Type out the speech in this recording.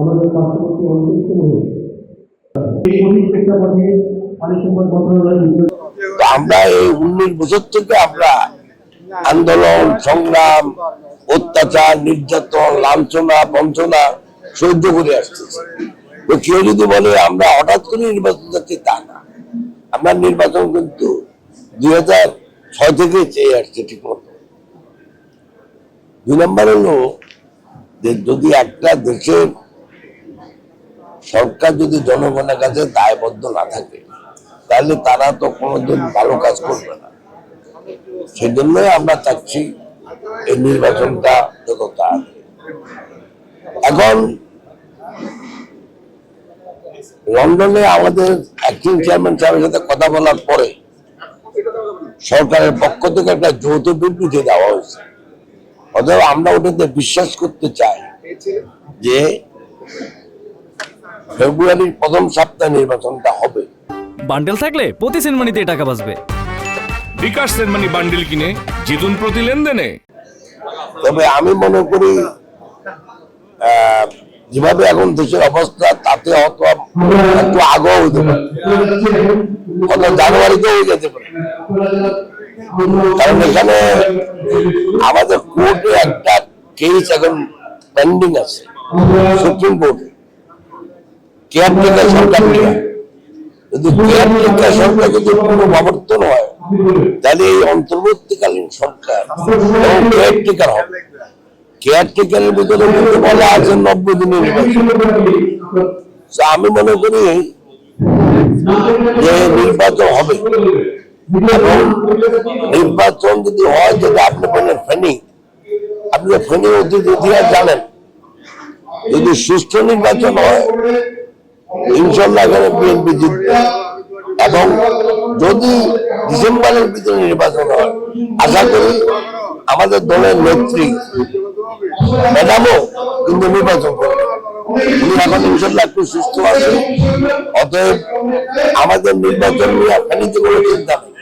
আমাদের পার্শ্ববর্তী সম্পদ মন্ত্রণালয় আমরা এই উনিশ বছর থেকে আমরা আন্দোলন, সংগ্রাম, অত্যাচার, নির্যাতন, লাঞ্ছনা, বঞ্চনা সহ্য করে আসতেছি। কেউ যদি বলে আমরা হঠাৎ করে নির্বাচন যাচ্ছি, তা না। আমরা নির্বাচন কিন্তু দুই হাজার ছয় থেকে চেয়ে আসছে ঠিক মতো। দুই নম্বর হলো যে যদি একটা দেশের সরকার যদি জনগণের কাছে দায়বদ্ধ না থাকে, তাহলে তারা তো কোনোদিন ভালো কাজ করবে না। সেই জন্যই আমরা চাচ্ছি এই নির্বাচনটা যত এখন লন্ডনে আমাদের অ্যাক্টিং চেয়ারম্যান সাহেবের সাথে কথা বলার পরে সরকারের পক্ষ থেকে একটা যৌথ বিবৃতি দেওয়া হয়েছে। অতএব আমরা ওটাতে বিশ্বাস করতে চাই যে ফেব্রুয়ারির প্রথম সপ্তাহে নির্বাচনটা হবে। বান্ডেল থাকলে প্রতি সেনমানিতে টাকা বাঁচবে। বিকাশ সেনমানি বান্ডিল কিনে জিতুন প্রতি লেনদেনে। তবে আমি মনে করি আহ, যেভাবে এখন দেশের অবস্থা তাতে হয়তো একটু আগেও হইতে পারে। হয়তো জানুয়ারিতে হয়ে যেতে পারে। কারণ এখানে আমাদের কোর্টে একটা কেস এখন পেন্ডিং আছে সুপ্রিম কোর্টে কেয়ারটেকার সরকার যদি কেয়ারটেকার সরকার যদি পুনঃপ্রবর্তন হয়। তাহলে এই অন্তর্বর্তীকালীন সরকার কেয়ারটেকার হবে। কেয়ারটেকারের ভিতরে কিন্তু বলা আছে নব্বই দিনের নির্বাচন। আমি মনে করি যে নির্বাচন হবে। এবং নির্বাচন যদি হয় যেটা আপনি বলেন ফেনি আপনি ফেনি অতীত ইতিহাস জানেন যদি সুষ্ঠু নির্বাচন হয় ইনশাল্লাহ এখানে বিএনপি জিতবে। এবং যদি ডিসেম্বরের ভিতরে নির্বাচন হয়, আশা করি আমাদের দলের নেত্রী ম্যাডামও কিন্তু নির্বাচন করবে। আমাদের নির্বাচন নিয়ে ফেনীতে কোনো চিন্তা নেই।